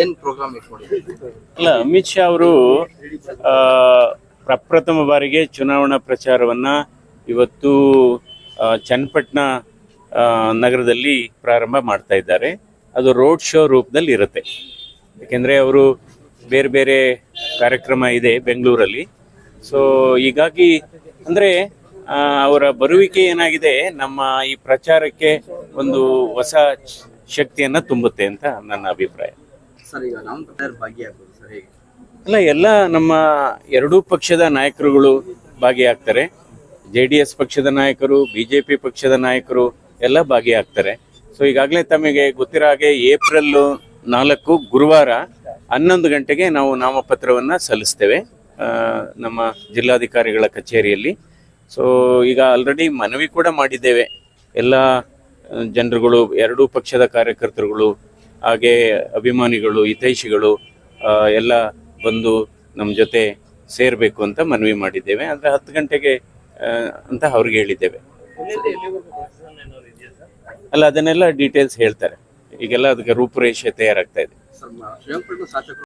ಏನ್ ಅಮಿತ್ ಶಾ ಅವರು ಪ್ರಪ್ರಥಮ ಬಾರಿಗೆ ಚುನಾವಣಾ ಪ್ರಚಾರವನ್ನ ಇವತ್ತು ಚನ್ನಪಟ್ಟಣ ನಗರದಲ್ಲಿ ಪ್ರಾರಂಭ ಮಾಡ್ತಾ ಇದ್ದಾರೆ. ಅದು ರೋಡ್ ಶೋ ರೂಪದಲ್ಲಿ ಇರುತ್ತೆ. ಯಾಕೆಂದ್ರೆ ಅವರು ಬೇರೆ ಬೇರೆ ಕಾರ್ಯಕ್ರಮ ಇದೆ ಬೆಂಗಳೂರಲ್ಲಿ. ಸೊ ಹೀಗಾಗಿ, ಅಂದ್ರೆ ಅವರ ಬರುವಿಕೆ ಏನಾಗಿದೆ, ನಮ್ಮ ಈ ಪ್ರಚಾರಕ್ಕೆ ಒಂದು ಹೊಸ ಶಕ್ತಿಯನ್ನ ತುಂಬುತ್ತೆ ಅಂತ ನನ್ನ ಅಭಿಪ್ರಾಯ. ಸರ್ ಈಗ ನಾವು ಪ್ರಚಾರ ಭಾಗಿಯಾಗ್ಬೋದು ಸರ್ ಹೇಗೆ? ಅಲ್ಲ ಎಲ್ಲ ನಮ್ಮ ಎರಡೂ ಪಕ್ಷದ ನಾಯಕರುಗಳು ಭಾಗಿಯಾಗ್ತಾರೆ. ಜೆ ಡಿ ಎಸ್ ಪಕ್ಷದ ನಾಯಕರು ಬಿಜೆಪಿ ಪಕ್ಷದ ನಾಯಕರು ಎಲ್ಲ ಭಾಗಿಯಾಗ್ತಾರೆ. ಸೊ ಈಗಾಗಲೇ ತಮಗೆ ಗೊತ್ತಿರೋ ಹಾಗೆ ಏಪ್ರಿಲ್ ನಾಲ್ಕು ಗುರುವಾರ ಹನ್ನೊಂದು ಗಂಟೆಗೆ ನಾವು ನಾಮಪತ್ರವನ್ನು ಸಲ್ಲಿಸ್ತೇವೆ ನಮ್ಮ ಜಿಲ್ಲಾಧಿಕಾರಿಗಳ ಕಚೇರಿಯಲ್ಲಿ. ಸೊ ಈಗ ಆಲ್ರೆಡಿ ಮನವಿ ಕೂಡ ಮಾಡಿದ್ದೇವೆ. ಎಲ್ಲ ಜನರುಗಳು, ಎರಡೂ ಪಕ್ಷದ ಕಾರ್ಯಕರ್ತರುಗಳು, ಹಾಗೆ ಅಭಿಮಾನಿಗಳು, ಹಿತೈಷಿಗಳು ಎಲ್ಲ ಬಂದು ನಮ್ಮ ಜೊತೆ ಸೇರಬೇಕು ಅಂತ ಮನವಿ ಮಾಡಿದ್ದೇವೆ. ಅಂದರೆ ಹತ್ತು ಗಂಟೆಗೆ ಅಂತ ಅವ್ರಿಗೆ ಹೇಳಿದ್ದೇವೆ. ಅಲ್ಲ, ಅದನ್ನೆಲ್ಲ ಡೀಟೇಲ್ಸ್ ಹೇಳ್ತಾರೆ. ಈಗೆಲ್ಲ ಅದಕ್ಕೆ ರೂಪುರೇಷೆ ತಯಾರಾಗ್ತಾ ಇದೆ.